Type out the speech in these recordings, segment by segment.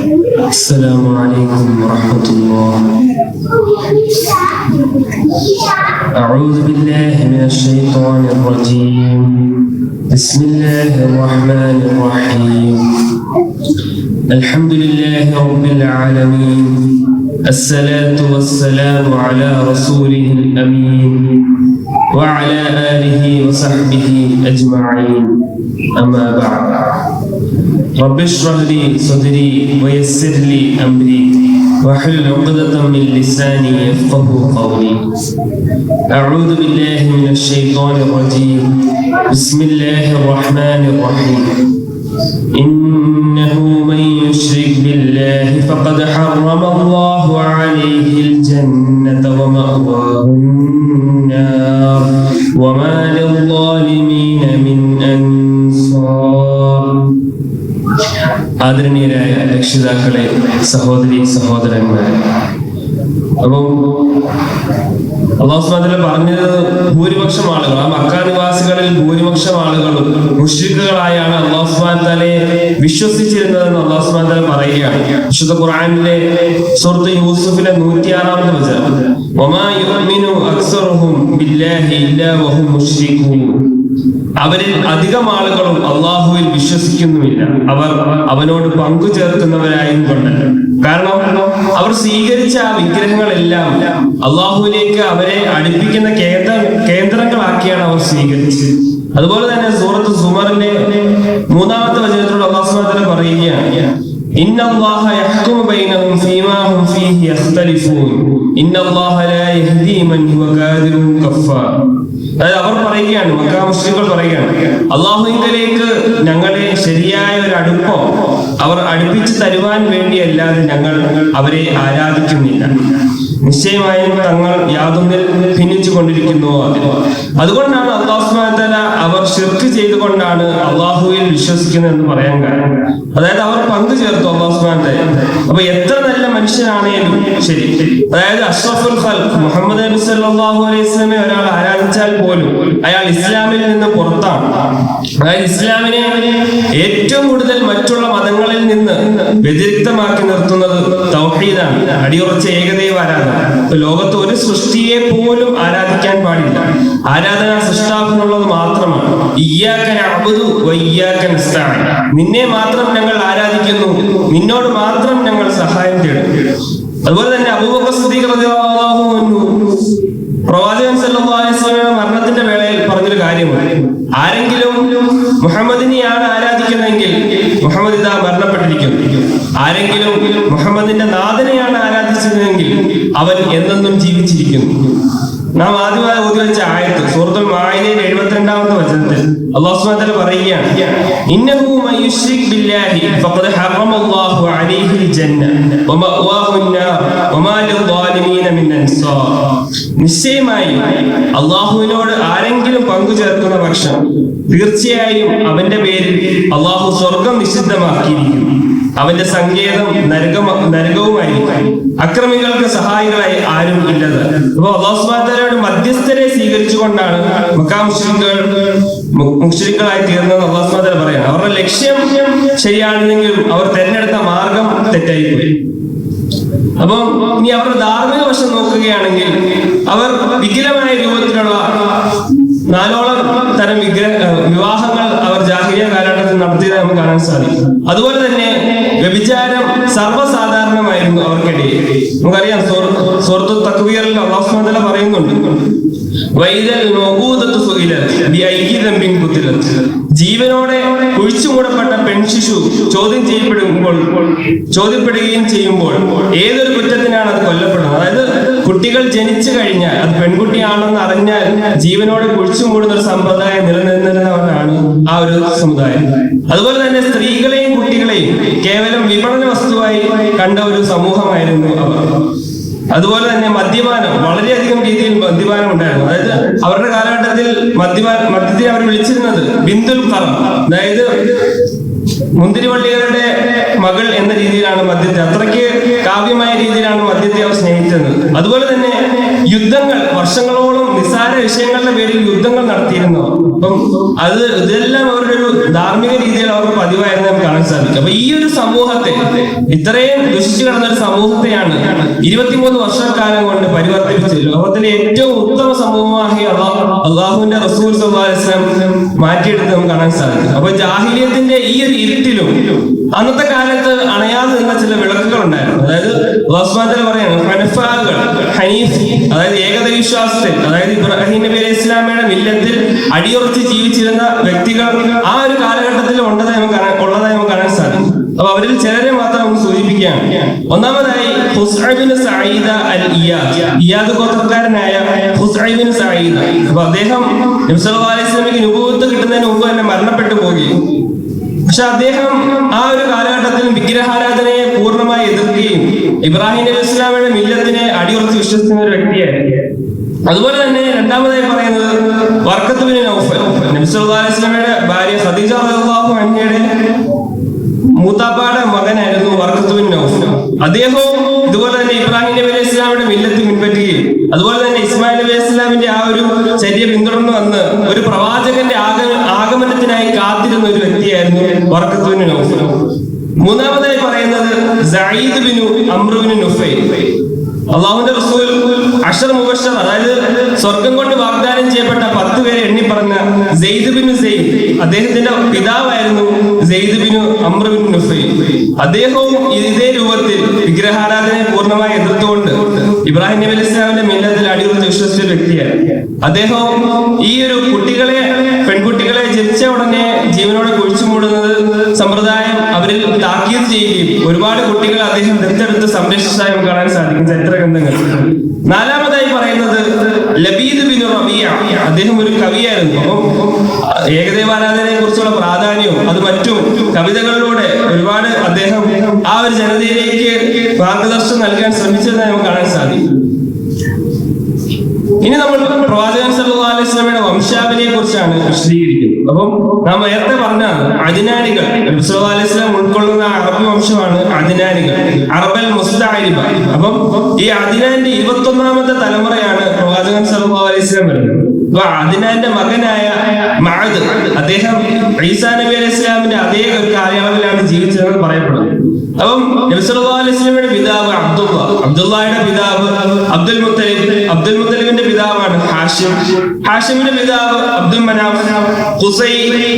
السلام عليكم ورحمة الله. أعوذ بالله من الشيطان الرجيم. بسم الله الرحمن الرحيم. الحمد لله رب العالمين. الصلاة والسلام على رسوله الأمين وعلى آله وصحبه أجمعين. أما بعد. رب اشرح لي صدري ويسر لي أمري واحلل عقدة من لساني يفقه قولي. أعوذ بالله من الشيطان الرجيم. بسم الله الرحمن الرحيم. إنه من يشرك بالله فقد حرم الله عليه الجنة ومأواه النار. وما للظالمين ആദരണീയരായ രക്ഷിതാക്കളെ സഹോദരി സഹോദരന്മാരെ അപ്പം അള്ളാഹുസ്മാതിലെ പറഞ്ഞത് ഭൂരിപക്ഷം ആളുകൾ ആ മക്ക നിവാസികളിൽ ഭൂരിപക്ഷം ആളുകളും മുഷ്രിഖുകളായാണ് അള്ളാഹുസ്മാൻ തലെ വിശ്വസിച്ചിരുന്നതെന്ന് അള്ളാഹുസ്മാൻ തല പറയുകയാണ്. വിശുദ്ധ ഖുർആനിലെ സുഹൃത്ത് യൂസുഫിലെ നൂറ്റിയാറാമത്തെ വചനം. അവരിൽ അധികം ആളുകളും അള്ളാഹുവിൽ വിശ്വസിക്കുന്നുമില്ല അവർ അവനോട് പങ്കു ചേർക്കുന്നവരായും കൊണ്ട് കാരണം അവർ സ്വീകരിച്ച ആ വിഗ്രഹങ്ങളെല്ലാം അള്ളാഹുവിലേക്ക് അവരെ അടുപ്പിക്കുന്ന കേന്ദ്ര കേന്ദ്രങ്ങളാക്കിയാണ് അവർ സ്വീകരിച്ചത് അതുപോലെ തന്നെ സൂറത്ത് സുമറിന്റെ മൂന്നാമത്തെ വചനത്തിലൂടെ അള്ളാഹുസ്മാത്തിനെ പറയുകയാണ് إن الله يحكم بينهم فيما هم فيه يختلفون إن الله لا يهدي من هو كاذب كفار അതായത് അവർ പറയുകയാണ് മക്ക മുസ്ലിങ്ങൾ പറയുകയാണ് അള്ളാഹുവിങ്കലേക്ക് ഞങ്ങളെ ശരിയായ ഒരു അടുപ്പം അവർ അടുപ്പിച്ചു തരുവാൻ വേണ്ടിയല്ലാതെ ഞങ്ങൾ അവരെ ആരാധിക്കുന്നില്ല. നിശ്ചയമായും തങ്ങൾ യാതൊന്നിൽ ഭിന്നിച്ചു കൊണ്ടിരിക്കുന്നു അതുകൊണ്ടാണ് അള്ളാഹുസ്മാല അവർ ഷിർക്ക് ചെയ്തുകൊണ്ടാണ് അള്ളാഹുവിൽ വിശ്വസിക്കുന്നത് എന്ന് പറയാൻ കാരണം. അതായത് അവർ പങ്കു ചേർത്തു അള്ളാഹുസ്മാന്റെ അപ്പൊ എത്ര നല്ല മനുഷ്യനാണേലും ശരി. അതായത് അഷ്റഫുൽ ഖൽഖ് മുഹമ്മദ് നബി സല്ലല്ലാഹു അലൈഹി വസല്ലമെ ഒരാൾ ആരാധിച്ചാൽ പോലും അയാൾ ഇസ്ലാമിൽ നിന്ന് പുറത്താണ്. അതായത് ഇസ്ലാമിനെ ഏറ്റവും കൂടുതൽ മറ്റുള്ള നിന്ന് വ്യതിരിക്തമാക്കി നിർത്തുന്നത് തൗഹീദാണ്. അടിയുറച്ച ഏകദൈവ ആരാധന ലോകത്ത് ഒരു സൃഷ്ടിയെ പോലും ആരാധിക്കാൻ പാടില്ല. ആരാധന സൃഷ്ടാവിനുള്ളത് മാത്രമാണ്. നിന്നെ മാത്രം ഞങ്ങൾ ആരാധിക്കുന്നു. നിന്നോട് മാത്രം ഞങ്ങൾ സഹായം തേടും. അതുപോലെ തന്നെ പ്രവാചകൻ സല്ലല്ലാഹു അലൈഹി വസല്ലം മരണത്തിന്റെ വേളയിൽ പറഞ്ഞൊരു കാര്യമാണ് ആരെങ്കിലും മുഹമ്മദിനെയാണ് ആരാധിക്കുന്നതെങ്കിൽ മുഹമ്മദ് ഇതാ മരണപ്പെട്ടിരിക്കുന്നു ആരെങ്കിലും മുഹമ്മദിന്റെ നാഥനെയാണ് ആരാധിച്ചതെങ്കിൽ അവൻ എന്നെന്നും ജീവിച്ചിരിക്കുന്നു നാം ആദ്യമായി ഓതി വെച്ച ആയത്ത് സൂറത്തുൽ മാഇദയിൽ എഴുപത്തിരണ്ടാമത്തെ വചനത്തിൽ അല്ലാഹു സുബ്ഹാനഹു വതആല പറയുകയാണ് ഇന്നഹു മൻ യുശ്രിക് ബില്ലാഹി ഫഖദ് ഹറമല്ലാഹു അലൈഹിൽ ജന്ന വമഅവാഹു النار വമാ ലിദ്ദാലിമീന മിൻ അൻസാർ നിശ്ചയമായും അള്ളാഹുവിനോട് ആരെങ്കിലും പങ്കു ചേർക്കുന്ന പക്ഷം തീർച്ചയായും അവന്റെ പേരിൽ അള്ളാഹു സ്വർഗം നിഷിദ്ധമാക്കിയിരിക്കുന്നു അവന്റെ സങ്കേതം നരകം നരകവുമായിരിക്കും. അക്രമികൾക്ക് സഹായികളായി ആരും ഇല്ലത്. അപ്പൊ അള്ളാഹുസ്മാരോട് മധ്യസ്ഥരെ സ്വീകരിച്ചുകൊണ്ടാണ് മക്കാ മുസ്ലിംകൾ മുസ്ലിങ്ങളായി തീർന്നത് അള്ളാഹുസ്മാതല പറയാണ്. അവരുടെ ലക്ഷ്യം ശരിയാണെന്നെങ്കിലും അവർ തെരഞ്ഞെടുത്ത മാർഗം തെറ്റായിപ്പോയി. അപ്പം ഇനി അവരുടെ ധാർമ്മിക വശം നോക്കുകയാണെങ്കിൽ അവർ വികലമായ രൂപത്തിലുള്ള നാലോളം തരം വിഗ്രഹ വിവാഹങ്ങൾ അവർ ജാഹിരിയ കാലഘട്ടത്തിൽ നടത്തിയത് നമുക്ക് കാണാൻ സാധിക്കും. അതുപോലെ തന്നെ വ്യഭിചാരം സർവസാധാരണമായിരുന്നു അവർക്കിടയിൽ. നമുക്കറിയാം സ്വർത്ത് തക്വീറിൽ അള്ളാഹുസ്മതല പറയുന്നുണ്ട്. ജീവനോടെ കുഴിച്ചുമൂടപ്പെട്ട പെൺശിശു ചോദ്യം ചെയ്യപ്പെടുമ്പോൾ ചോദ്യപ്പെടുകയും ചെയ്യുമ്പോൾ ഏതൊരു കുറ്റത്തിനാണ് അത് കൊല്ലപ്പെടുന്നത്? അതായത് കുട്ടികൾ ജനിച്ചു കഴിഞ്ഞാൽ അത് പെൺകുട്ടിയാണെന്ന് അറിഞ്ഞാൽ ജീവനോട് കുഴിച്ചു മൂടുന്ന ഒരു സമ്പ്രദായം നിലനിന്നിരുന്നവരാണ് ആ ഒരു സമുദായം. അതുപോലെ തന്നെ സ്ത്രീകളെയും കുട്ടികളെയും കേവലം വിപണന വസ്തുവായി കണ്ട ഒരു സമൂഹമായിരുന്നു അവർ. അതുപോലെ തന്നെ മദ്യപാനം വളരെയധികം രീതിയിൽ മദ്യപാനം ഉണ്ടായിരുന്നു. അതായത് അവരുടെ കാലഘട്ടത്തിൽ മദ്യപാന മദ്യത്തിനെ അവർ വിളിച്ചിരുന്നത് ബിന്ദുൽ കറം അതായത് മുന്തിരിവള്ളികളുടെ മകൾ എന്ന രീതിയിലാണ് മദ്യത്തെ അത്രയ്ക്ക് കാവ്യമായ രീതിയിലാണ് മദ്യത്തെ അവർ സ്നേഹിച്ചത്. അതുപോലെ തന്നെ യുദ്ധങ്ങൾ വർഷങ്ങളോളം നിസ്സാര വിഷയങ്ങളുടെ പേരിൽ യുദ്ധങ്ങൾ നടത്തിയിരുന്നു. അപ്പം അത് ഇതെല്ലാം അവരുടെ ഒരു ധാർമ്മിക രീതിയിൽ അവർക്ക് പതിവായിരുന്നു നമുക്ക് കാണാൻ സാധിക്കും. അപ്പൊ ഈ ഒരു സമൂഹത്തെ ഇത്രയും ദുഷിച്ചു കിടന്ന ഒരു സമൂഹത്തെയാണ് ഇരുപത്തിമൂന്ന് വർഷക്കാലം കൊണ്ട് പരിവർത്തിപ്പിച്ചത്. ലോകത്തിലെ ഏറ്റവും ഉത്തമ സമൂഹമായി അള്ളാഹു അള്ളാഹുവിന്റെ റസൂൽ വസല്ലം മാറ്റിയെടുത്ത് നമുക്ക് കാണാൻ സാധിക്കും. അപ്പൊ ജാഹിലിയത്തിന്റെ ഈ ഒരു ഇരുട്ടിലും അന്നത്തെ കാലത്ത് അണയാതെ നിന്ന ചില വിളക്കുകൾ ഉണ്ടായിരുന്നു അതായത് ഉസ്മാൻ പറയാണ് ഹനീഫ് അതായത് ഏകത വിശ്വാസത്തിൽ അതായത് ഇബ്രാഹിം നബി അലൈഹി ഇസ്ലാമയുടെ മില്ലത്തിൽ അടിയുറച്ച് ജീവിച്ചിരുന്ന വ്യക്തികൾ ആ ഒരു കാലഘട്ടത്തിൽ ഉണ്ടതായി നമുക്ക് ഉള്ളതായി നമുക്ക് അപ്പൊ അവരിൽ ചിലരെ മാത്രം നമുക്ക് സൂചിപ്പിക്കുകയാണ്. ഒന്നാമതായി സഈദ അൽ ഇയാദ്. ഇയാദ് ഗോത്രക്കാരനായ ഹുസ്ഐബിന് സഈദ. അപ്പൊ അദ്ദേഹം നബി അലൈഹി വസല്ലമയ്ക്ക് നുബുവത്ത് കിട്ടുന്നതിന് മുമ്പ് തന്നെ മരണപ്പെട്ടു പോകുകയും പക്ഷെ അദ്ദേഹം ആ ഒരു കാലഘട്ടത്തിൽ വിഗ്രഹാരാധനയെ പൂർണമായി എതിർക്കുകയും ഇബ്രാഹിം നബി ഇസ്ലാമിയുടെ മില്ലത്തിനെ അടിയുറച്ച് വിശ്വസിക്കുന്ന ഒരു വ്യക്തിയായിരുന്നു. അതുപോലെ തന്നെ രണ്ടാമതായി പറയുന്നത് വർക്കത്ത് നൗഫൽ. നബി അലൈഹി വസല്ലമയുടെ ഭാര്യ ഖദീജ റളിയല്ലാഹു അൻഹയുടെ മൂത്താപ്പാടെ മകനായിരുന്നു വർക്കത്ത് നൌഫ്. അദ്ദേഹവും ഇതുപോലെ തന്നെ ഇബ്രാഹിം നബി അലൈഹി ഇസ്ലാമിയുടെ മില്ലത്ത് പിൻപറ്റുകയും അതുപോലെ തന്നെ ഇസ്മായിൽ നബി അലൈഹി ഇസ്ലാമിന്റെ ആ ഒരു ചര്യ പിന്തുടർന്നു വന്ന് ഒരു പ്രവാചകന്റെ ആഗ- ആഗമനത്തിനായി കാത്തിരുന്ന ഒരു വ്യക്തിയായിരുന്നു വർക്കത്ത് നൌഫ്. മൂന്നാമതായി പറയുന്നത് അമ്രുബിനു നുഫൈൽ. അള്ളാഹുന്റെ റസൂൽ അഷർ മുബഷർ അതായത് സ്വർഗം കൊണ്ട് വാഗ്ദാനം ചെയ്യപ്പെട്ട പത്ത് പേരെ എണ്ണി പറഞ്ഞ സെയ്ദ് സെയ്ദ് അദ്ദേഹത്തിന്റെ പിതാവായിരുന്നു സെയ്ദ് ബിനു നുഫൈൽ. അദ്ദേഹവും ഇതേ രൂപത്തിൽ വിഗ്രഹാരാധനയെ പൂർണമായി എതിർത്തുകൊണ്ട് ഇബ്രാഹിം നബി അലിസ്ലാമിന്റെ മില്ലത്തിൽ അടിയുറച്ച് വിശ്വസിച്ച വ്യക്തിയാണ് അദ്ദേഹവും ഈ ഒരു കുട്ടികളെ പെൺകുട്ടികളെ ജനിച്ച ഉടനെ ജീവനോടെ അവരിൽ താക്കീത് ചെയ്യുകയും ഒരുപാട് കുട്ടികൾ അദ്ദേഹം ദത്തെടുത്ത് സംരക്ഷിച്ചതായി കാണാൻ സാധിക്കും. ചരിത്ര ഗ്രന്ഥങ്ങൾ? നാലാമതായി പറയുന്നത് ലബീദ് ബിൻ റബിയ. അദ്ദേഹം ഒരു കവിയായിരുന്നു. അപ്പം ഏകദേവാരാധനയെ കുറിച്ചുള്ള പ്രാധാന്യവും അത് മറ്റും കവിതകളിലൂടെ ഒരുപാട് അദ്ദേഹം ആ ഒരു ജനതയിലേക്ക് മാർഗദർശനം നൽകാൻ ശ്രമിച്ചതായി നമുക്ക് കാണാൻ സാധിക്കും ഇനി നമ്മൾ പ്രവാചകൻ സല്ലല്ലാഹു അലൈഹി വസല്ലമയുടെ കുറിച്ചാണ് വിശദീകരിക്കുന്നത്. അപ്പം നാം നേരത്തെ പറഞ്ഞ അതിനാരികൾ വസല്ലം ഉൾക്കൊള്ളുന്ന അറബ് വംശമാണ് അതിനാരികൾ അറബൽ മുസ്താരിബ അപ്പം ഈ അദിനാന്റെ ഇരുപത്തൊന്നാമത്തെ തലമുറയാണ് പ്രവാചകൻ സലഹു അലൈഹി വസല്ലം വരുന്നത്. അപ്പൊ അദിനാന്റെ മകനായ മഅദ് അദ്ദേഹം ഈസാ നബി അലൈഹി ഇസ്ലാമിന്റെ അതേ കാലയളവിലാണ് ജീവിച്ചതെന്ന് പറയപ്പെടുന്നത് അപ്പം നബി സല്ലല്ലാഹു അലൈഹി വസല്ലമയുടെ പിതാവ് അബ്ദുള്ള അബ്ദുള്ളയുടെ പിതാവ് അബ്ദുൽ മുത്തലിബ് അബ്ദുൽ മുത്തലിബിന്റെ പിതാവാണ് ഹാഷിം. ഹാഷിമിന്റെ പിതാവ് അബ്ദുൽ മനാഫ് ഖുസൈ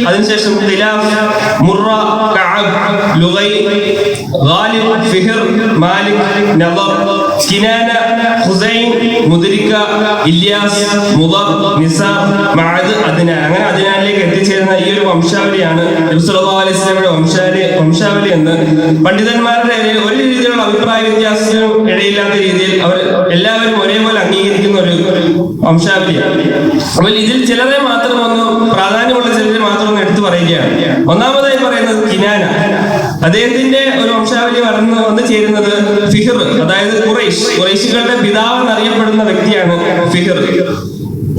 അതിനുശേഷം ഖിലാഫ് മുറ കഅബ് ലുഗൈ ഗാലിബ് ഫിഹർ മാലിക് നദർ കിനാന ഖുസൈൻ മുദരിക്ക ഇല്യാസ് മുദർ നിസാർ മഅദ് അദ്നാൻ. അങ്ങനെ അദ്നാനിലേക്ക് എത്തിച്ചേരുന്ന ഈ ഒരു വംശാവലിയാണ് അലൈഹി വസല്ലമയുടെ വംശാവലി വംശാവലി എന്ന്. പണ്ഡിതന്മാരുടെ ഇടയിൽ ഒരു രീതിയിലുള്ള അഭിപ്രായ വ്യത്യാസത്തിനും ഇടയില്ലാത്ത രീതിയിൽ അവർ എല്ലാവരും ഒരേപോലെ അംഗീകരിക്കുന്ന ഒരു വംശാവലിയാണ്. അപ്പോൾ ഇതിൽ ചിലരെ മാത്രം ഒന്ന് പ്രാധാന്യമുള്ള ചിലരെ മാത്രം ഒന്ന് എടുത്തു പറയുകയാണ്. ഒന്നാമതായി പറയുന്നത് കിനാന. അദ്ദേഹത്തിന്റെ ഒരു വംശാവലി വന്ന് വന്നു ചേരുന്നത് ഫിഹിർ അതായത് ഖുറൈഷ് ഖുറൈശികളുടെ പിതാവ് എന്നറിയപ്പെടുന്ന വ്യക്തിയാണ് ഫിഹിർ.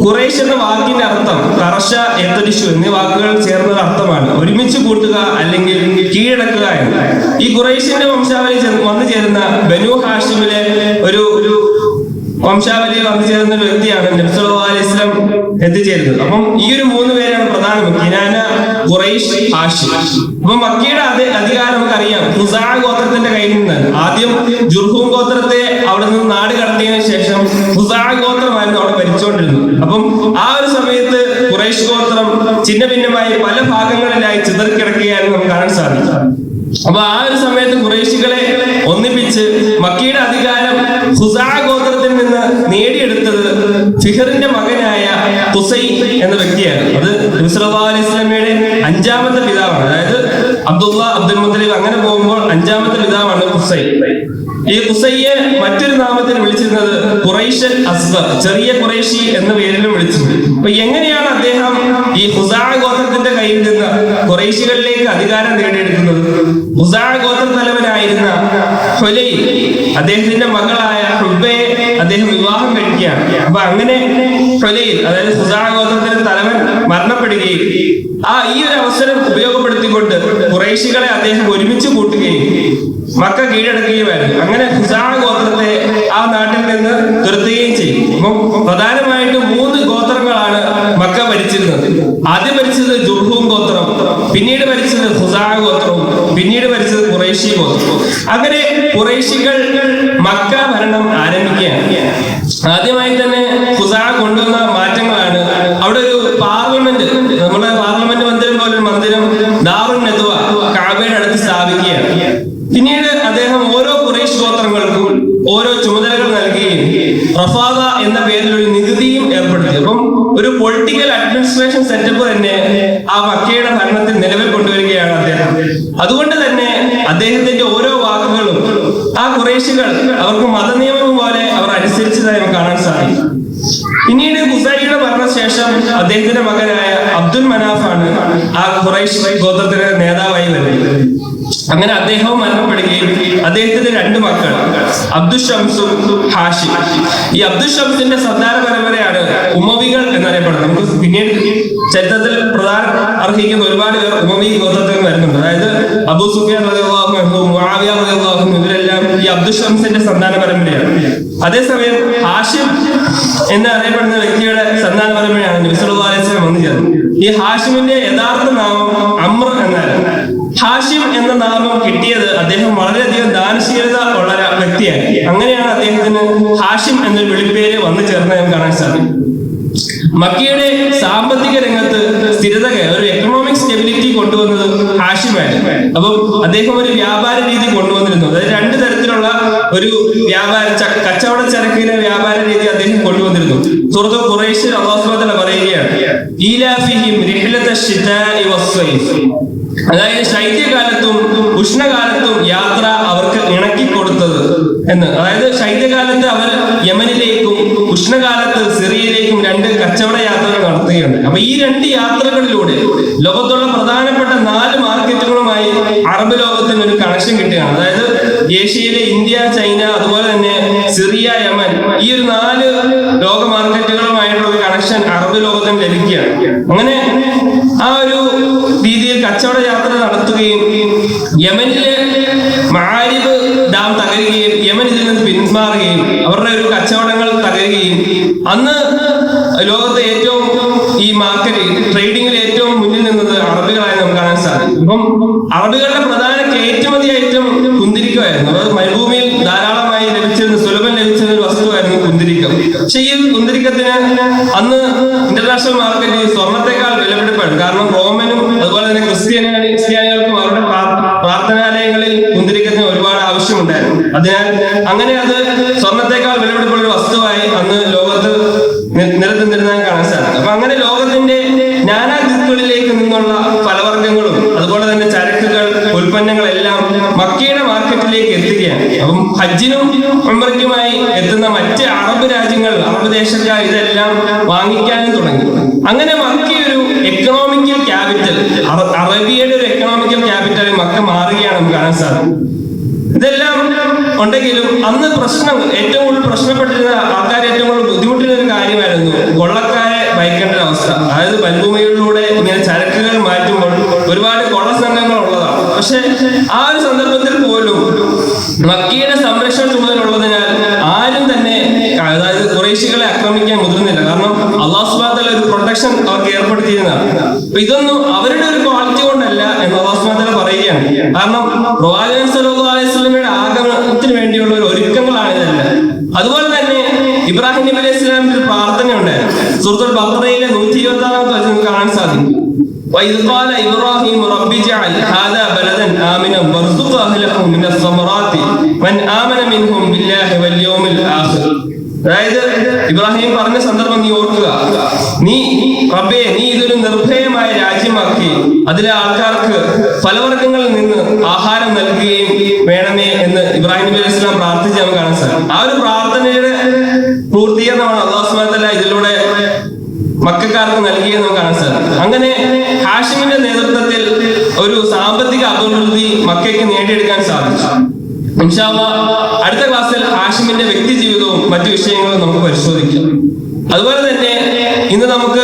ഖുറൈഷ് എന്ന വാക്കിന്റെ അർത്ഥം കർഷ എത്തരിശു എന്നീ വാക്കുകൾ ചേർന്ന അർത്ഥമാണ്. ഒരുമിച്ച് കൂട്ടുക അല്ലെങ്കിൽ കീഴടക്കുക എന്ന്. ഈ ഖുറൈഷിന്റെ വംശാവലി വന്നു ചേരുന്ന ബനു ഹാഷിമിലെ ഒരു വംശാവലി വന്നു ചേരുന്ന ഒരു വ്യക്തിയാണ് നബി സല്ലല്ലാഹു അലൈഹി എത്തിച്ചേരുന്നത്. അപ്പം ഈ ഒരു മൂന്ന് പേരാണ് പ്രധാനം കിനാന ഖുറൈഷ് അപ്പൊ മക്കിയുടെ അതേ അധികാരം നമുക്കറിയാം. ഹുസാ ഗോത്രത്തിന്റെ കയ്യിൽ നിന്ന്. ആദ്യം ജുർഹൂം ഗോത്രത്തെ അവിടെ നിന്ന് നാട് കടത്തിയതിനു ശേഷം ഹുസാ ഗോത്രമായിരുന്നു അവിടെ ഭരിച്ചുകൊണ്ടിരുന്നത്. അപ്പം ആ ഒരു സമയത്ത് ഖുറൈഷ് ഗോത്രം ചിന്ന ഭിന്നമായി പല ഭാഗങ്ങളിലായി ചിതറിക്കിടക്കുകയായിരുന്നു നമുക്ക് കാണാൻ സാധിക്കും. അപ്പൊ ആ ഒരു സമയത്ത് ഖുറൈശികളെ ഒന്നിപ്പിച്ച് മക്കിയുടെ അധികാരം ഹുസാ ഗോത്രത്തിൽ നിന്ന് നേടിയെടുത്തത് ഫിഹറിന്റെ മകനായ ഹുസൈൻ എന്ന വ്യക്തിയാണ് അത് അലൈഹി അഞ്ചാമത്തെ പിതാവാണ്. അതായത് അബ്ദുള്ള അബ്ദുൽ മുത്തലിബ് അങ്ങനെ പോകുമ്പോൾ അഞ്ചാമത്തെ പിതാവാണ് ഹുസൈൻ ഈ ഹുസൈയെ മറ്റൊരു നാമത്തിൽ വിളിച്ചിരുന്നത് ഖുറൈശൽ അസ്ബർ ചെറിയ ഖുറൈശി എന്ന പേരിലും വിളിച്ചിരുന്നു. അപ്പൊ എങ്ങനെയാണ് അദ്ദേഹം ഈ ഹുസാ ഗോത്രത്തിന്റെ കയ്യിൽ നിന്ന് ഖുറൈശികളിലേക്ക് അധികാരം നേടിയെടുക്കുന്നത്? ഹുസാ ഗോത്ര തലവനായിരുന്ന ഹൊലൈ അദ്ദേഹത്തിന്റെ മകളായ ഹുബയെ അദ്ദേഹം വിവാഹം കഴിക്കുകയാണ്. അപ്പൊ അങ്ങനെ ഹൊലൈൽ അതായത് ഹുസാ ഗോത്രത്തിന്റെ തലവൻ മരണപ്പെടുകയും ആ ഈ ഒരു അവസരം ഉപയോഗപ്പെടുത്തിക്കൊണ്ട് കുറേശികളെ അദ്ദേഹം ഒരുമിച്ച് കൂട്ടുകയും മക്ക കീഴടക്കുകയുമായിരുന്നു. അങ്ങനെ ഖുസാണ ഗോത്രത്തെ ആ നാട്ടിൽ നിന്ന് തുരത്തുകയും ചെയ്യും അപ്പം പ്രധാനമായിട്ടും മൂന്ന് ഗോത്രങ്ങളാണ് മക്ക ഭരിച്ചിരുന്നത്. ആദ്യം ഭരിച്ചത് ജുർഹൂം ഗോത്രം പിന്നീട് ഭരിച്ചത് ഖുസാ ഗോത്രവും പിന്നീട് ഭരിച്ചത് കുറേശി ഗോത്രവും. അങ്ങനെ കുറേശികൾ മക്ക ഭരണം ആരംഭിക്കുകയാണ്. ആദ്യമായി തന്നെ ഹുസാ കൊണ്ടുവന്ന മാറ്റങ്ങളാണ് അവിടെ ഒരു പാർലമെന്റ് നമ്മുടെ പാർലമെന്റ് മന്ദിരം പോലെ ഒരു മന്ദിരം ദാറുൻ നദ്വ കാബയുടെ അടുത്ത് സ്ഥാപിക്കുകയാണ് പിന്നീട് അദ്ദേഹം ഓരോ ഖുറൈശ് ഗോത്രങ്ങൾക്കും ഓരോ ചുമതലകൾ നൽകുകയും റഫാദ എന്ന പേരിൽ ഒരു നികുതിയും ഏർപ്പെടുത്തി അപ്പം ഒരു പൊളിറ്റിക്കൽ അഡ്മിനിസ്ട്രേഷൻ സെറ്റപ്പ് തന്നെ ആ മക്കയുടെ ഭരണത്തിൽ നിലവിൽ കൊണ്ടുവരികയാണ് അദ്ദേഹം. അതുകൊണ്ട് തന്നെ അദ്ദേഹത്തിന്റെ ഓരോ വാക്കുകളും ആ കുറേശികൾ അവർക്ക് മതനിയമം പോലെ അവർ അനുസരിച്ചതായി നമുക്ക് കാണാൻ സാധിക്കും പിന്നീട് ഖുസൈയുടെ മരണശേഷം അദ്ദേഹത്തിന്റെ മകനായ അബ്ദുൽ മനാഫാണ് ആ ഖുറൈഷ് ഗോത്രത്തിന്റെ നേതാവായി വരുന്നത്. അങ്ങനെ അദ്ദേഹവും മരണപ്പെടുകയും അദ്ദേഹത്തിന്റെ രണ്ട് മക്കൾ അബ്ദുൽ ഷംസും ഹാഷി. ഈ അബ്ദുൽ ഷംസിന്റെ സന്താന പരമ്പരയാണ് ഉമവികൾ എന്നറിയപ്പെടുന്നത്. നമുക്ക് പിന്നീട് ചരിത്രത്തിൽ പ്രധാന അർഹിക്കുന്ന ഒരുപാട് പേർ ഉമവി ഗോത്രത്തിൽ വരുന്നുണ്ട്. അതായത് അബു സുഫിയാൻ മുആവിയ റളിയല്ലാഹു അൻഹു ഇവരെല്ലാം അബ്ദുൽ ഷംസിന്റെ സന്താന പരമ്പരയാണ് അതേസമയം ഹാഷിം എന്ന് അറിയപ്പെടുന്ന വ്യക്തിയുടെ സന്താന പരമ്പരയാണ് നബി അലൈഹി വസല്ലം വന്നു ചേർന്നത്. ഈ ഹാഷിമിന്റെ യഥാർത്ഥ നാമം അമ്ര എന്നായിരുന്നു ഹാഷിം എന്ന നാമം കിട്ടിയത് അദ്ദേഹം വളരെയധികം ദാനശീലത ഉള്ള വ്യക്തിയായി അങ്ങനെയാണ് അദ്ദേഹത്തിന് ഹാഷിം എന്നൊരു വിളിപ്പേര് വന്നു ചേർന്നത് നമുക്ക് കാണാൻ സാധിക്കും. മക്കയുടെ സാമ്പത്തിക രംഗത്ത് സ്ഥിരത ഒരു എക്കണോമിക് സ്റ്റെബിലിറ്റി കൊണ്ടുവന്നത് ഹാഷിമായിരുന്നു അപ്പം അദ്ദേഹം ഒരു വ്യാപാര രീതി കൊണ്ടുവന്നിരുന്നു. അതായത് രണ്ട് തരത്തിലുള്ള ഒരു വ്യാപാര കച്ചവട ചരക്കിന്റെ വ്യാപാര രീതി അദ്ദേഹം കൊണ്ടുവന്നിരുന്നു. സുഹൃത്തു ഖുറൈശ് അള്ളാഹുസ്ലാത്തല പറയുകയാണ് അതായത് ശൈത്യകാലത്തും ഉഷ്ണകാലത്തും യാത്ര അവർക്ക് ഇണക്കി കൊടുത്തത് എന്ന്. അതായത് ശൈത്യകാലത്ത് അവർ യമനിലേക്കും ഉഷ്ണകാലത്ത് സിറിയയിലേക്കും രണ്ട് കച്ചവട യാത്രകൾ നടത്തുകയാണ്. അപ്പൊ ഈ രണ്ട് യാത്രകളിലൂടെ ലോകത്തുള്ള പ്രധാനപ്പെട്ട നാല് മാർക്കറ്റുകളുമായി അറബ് ലോകത്തിന് ഒരു കണക്ഷൻ കിട്ടുകയാണ്. അതായത് ഏഷ്യയിലെ ഇന്ത്യ ചൈന അതുപോലെ തന്നെ സിറിയ യമൻ ഈ ഒരു നാല് ലോക മാർക്കറ്റുകളുമായിട്ടുള്ള ഒരു കണക്ഷൻ അറബ് ലോകത്തിന് ലഭിക്കുകയാണ്. അങ്ങനെ ആ ഒരു രീതിയിൽ കച്ചവട യാത്ര നടത്തുകയും യമനിലെ മാരിബ് ഡാം തകരുകയും യമൻ ഇതിൽ നിന്ന് പിന്മാറുകയും അവരുടെ ഒരു കച്ചവടങ്ങൾ തകരുകയും അന്ന് ലോകത്തെ ഏറ്റവും ഈ മാർക്കറ്റ് ട്രേഡിംഗിൽ ഏറ്റവും മുന്നിൽ നിന്നത് അറബികളായി നമുക്ക് കാണാൻ സാധിക്കും. ഇപ്പം അറബികളുടെ പ്രധാന കയറ്റുമതി ഐറ്റം കുന്തിരിക്കമായിരുന്നു അത് മരുഭൂമിയിൽ ധാരാളമായി ലഭിച്ചിരുന്ന സുലഭം ലഭിച്ചിരുന്ന ഒരു വസ്തുവായിരുന്നു കുന്തിരിക്കം. പക്ഷെ ഈ കുന്തിരിക്കത്തിന് അന്ന് ഇന്റർനാഷണൽ മാർക്കറ്റിൽ സ്വർണത്തെക്കാൾ വിലപിടിപ്പാണ് കാരണം റോമനും അതുപോലെ തന്നെ ക്രിസ്ത്യാനി ക്രിസ്ത്യാനികൾക്കും അവരുടെ പ്രാർ- പ്രാർത്ഥനാലയങ്ങളിൽ കുന്തിരിക്കത്തിന് ഒരുപാട് ആവശ്യമുണ്ടായിരുന്നു. അതിനാൽ അങ്ങനെ അത് സ്വർണത്തെക്കാൾ വിലപിടിപ്പുള്ള ഒരു വസ്തുവായി അന്ന് ലോകത്ത് നി- നിലനിന്നിരുന്നതായി കാണാൻ സാധിക്കും അപ്പൊ അങ്ങനെ ലോകത്തിന്റെ നാനാ ദിക്കുകളിലേക്ക് നിന്നുള്ള ഫലവർഗങ്ങളും അതുപോലെ തന്നെ ചരക്കുകൾ ഉൽപ്പന്നങ്ങളെല്ലാം മക്കയുടെ മാർക്കറ്റിലേക്ക് എത്തുകയാണ് അപ്പം ഹജ്ജിനും ഉംറയ്ക്കുമായി എത്തുന്ന മറ്റ് അറബ് രാജ്യങ്ങൾ അറബ് ദേശക്കാർ ഇതെല്ലാം വാങ്ങിക്കാനും തുടങ്ങി. അങ്ങനെ മക്ക ഒരു എക്കണോമിക്കൽ ക്യാപിറ്റൽ അറേബ്യയുടെ ഒരു എക്കണോമിക്കൽ ക്യാപിറ്റൽ മക്ക മാറുകയാണ് നമുക്ക് കാണാൻ സാധിക്കും. ഇതെല്ലാം ഉണ്ടെങ്കിലും അന്ന് പ്രശ്നം ഏറ്റവും കൂടുതൽ പ്രശ്നപ്പെട്ടിരുന്ന ആൾക്കാർ ഏറ്റവും കൂടുതൽ ബുദ്ധിമുട്ടുന്ന ഒരു കാര്യമായിരുന്നു കൊള്ളക്കാരെ ഭയക്കേണ്ട അവസ്ഥ. അതായത് വൻഭൂമികളിലൂടെ ഇങ്ങനെ ചരക്കുകൾ മാറ്റുമ്പോൾ ഒരുപാട് കൊള്ള പക്ഷെ ആ ഒരു സന്ദർഭത്തിൽ പോലും മക്കിയുടെ സംരക്ഷണ ചുമതലയുള്ളതിനാൽ ആരും തന്നെ അതായത് കുറേശികളെ ആക്രമിക്കാൻ മുതിർന്നില്ല കാരണം അള്ളാഹു സുബാദല ഒരു പ്രൊട്ടക്ഷൻ അവർക്ക് ഏർപ്പെടുത്തിയിരുന്നതാണ് അപ്പൊ ഇതൊന്നും അവരുടെ ഒരു ക്വാളിറ്റി കൊണ്ടല്ല എന്ന് അള്ളാഹു സുബാദല പറയുകയാണ് കാരണം പ്രവാചകൻ സല്ലല്ലാഹു അലൈഹി വസല്ലമയുടെ ആഗമനത്തിന് വേണ്ടിയുള്ള ഒരു ഒരുക്കങ്ങളാണ് ഇതെല്ലാം അതുപോലെ തന്നെ ഇബ്രാഹിം നബി അലൈഹി ഇസ്ലാമിന്റെ ഒരു പ്രാർത്ഥന ഉണ്ടായിരുന്നു സുഹൃത്തുൽ ബഹ്റയിലെ നൂറ്റി ഇരുപത്തി ആറാമത്തെ വചനം നമുക്ക് കാണാൻ സാധിക്കും وإذ قال إبراهيم رب اجعل هذا بلدا آمنا وارزق أهله من الثمرات من آمن منهم بالله واليوم الآخر അതായത് ഇബ്രാഹിം പറഞ്ഞ സന്ദർഭം നീ ഓർക്കുക നീ റബ്ബേ നീ ഇതൊരു നിർഭയമായ രാജ്യമാക്കി അതിലെ ആൾക്കാർക്ക് ഫലവർഗ്ഗങ്ങളിൽ നിന്ന് ആഹാരം നൽകുകയും മക്കയ്ക്ക് നേടിയെടുക്കാൻ സാധിച്ചു. അടുത്ത ക്ലാസ്സിൽ ആഷിമിന്റെ വ്യക്തി ജീവിതവും മറ്റു വിഷയങ്ങളും നമുക്ക് പരിശോധിക്കാം. അതുപോലെ തന്നെ ഇന്ന് നമുക്ക്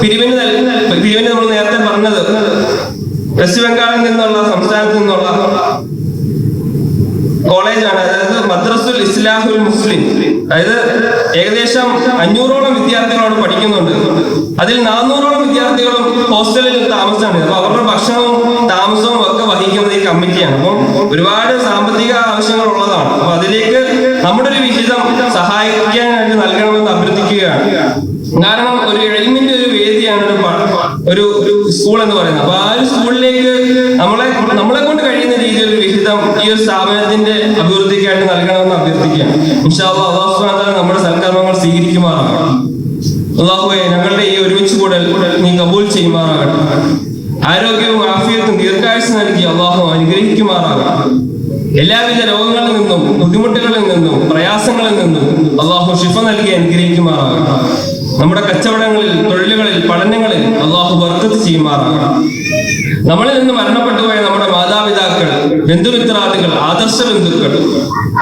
പിരിവിന് പിരിവിന് നമ്മൾ നേരത്തെ പറഞ്ഞത് വെസ്റ്റ് ബംഗാളിൽ നിന്നുള്ള സംസ്ഥാനത്ത് നിന്നുള്ള കോളേജാണ്. അതായത് മദ്രസുൽ ഇസ്ലാഹുൽ മുസ്ലിം. അതായത് ഏകദേശം അഞ്ഞൂറോളം വിദ്യാർത്ഥികൾ അവിടെ പഠിക്കുന്നുണ്ട്. അതിൽ നാനൂറോളം വിദ്യാർത്ഥികളും ഹോസ്റ്റലിൽ താമസമാണ് അപ്പൊ അവരുടെ ഭക്ഷണവും താമസവും ഒക്കെ വഹിക്കുന്നത് ഈ കമ്മിറ്റിയാണ്. അപ്പം ഒരുപാട് സാമ്പത്തിക ആവശ്യങ്ങൾ ഉള്ളതാണ്. അപ്പൊ അതിലേക്ക് നമ്മുടെ ഒരു വിഹിതം സഹായിക്കാനായിട്ട് നൽകണമെന്ന് അഭ്യർത്ഥിക്കുകയാണ്. കാരണം ഒരു എളിമിന്റെ ഒരു വേദിയാണ് ഒരു ഒരു സ്കൂൾ എന്ന് പറയുന്നത്. അപ്പൊ ആ ഒരു സ്കൂളിലേക്ക് നമ്മളെ നമ്മളെ കൊണ്ട് കഴിയുന്ന രീതിയിൽ ഒരു വിഹിതം ഈ ഒരു സ്ഥാപനത്തിന്റെ അഭിവൃദ്ധിക്കായിട്ട് നൽകണമെന്ന് അഭ്യർത്ഥിക്കുകയാണ്. ഇൻഷാല്ലാ അള്ളാഹു തആല നമ്മുടെ സൽക്കർമ്മങ്ങൾ സ്വീകരിക്കുമാറാകട്ടെ. ഞങ്ങളുടെ ഈ ഒരുമിച്ച് കൂടൽ നീ കബൂൽ ചെയ്യുമാറാകട്ടെ. ആരോഗ്യവും ആഫിയത്തും ദീർഘായുസ് നൽകി അള്ളാഹു അനുഗ്രഹിക്കുമാറാകട്ടെ. എല്ലാവിധ രോഗങ്ങളിൽ നിന്നും ബുദ്ധിമുട്ടുകളിൽ നിന്നും പ്രയാസങ്ങളിൽ നിന്നും അള്ളാഹു ഷിഫ നൽകി അനുഗ്രഹിക്കുമാറാകട്ടെ. നമ്മുടെ കച്ചവടങ്ങളിൽ തൊഴിലുകളിൽ പഠനങ്ങളിൽ അള്ളാഹു ബർക്കത്ത് ചെയ്യുമാറാകട്ടെ. നമ്മളിൽ നിന്ന് മരണപ്പെട്ടുപോയ നമ്മുടെ മാതാപിതാക്കൾ ബന്ധുമിത്രാദികൾ ആദർശ ബന്ധുക്കൾ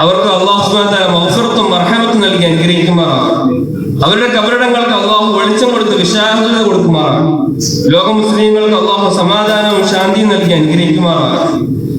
അവർക്ക് അള്ളാഹു സുബ്ഹാനഹു വ തആല മഗ്ഫിറത്തും മർഹമത്തും നൽകി അനുഗ്രഹിക്കുമാറാണ്. അവരുടെ കബറിടങ്ങൾക്ക് അള്ളാഹു വെളിച്ചം കൊടുത്ത് വിശാലത കൊടുക്കുമാറാണ്. ലോക മുസ്ലിങ്ങൾക്ക് അള്ളാഹു സമാധാനവും ശാന്തിയും നൽകി അനുഗ്രഹിക്കുമാറാണ്.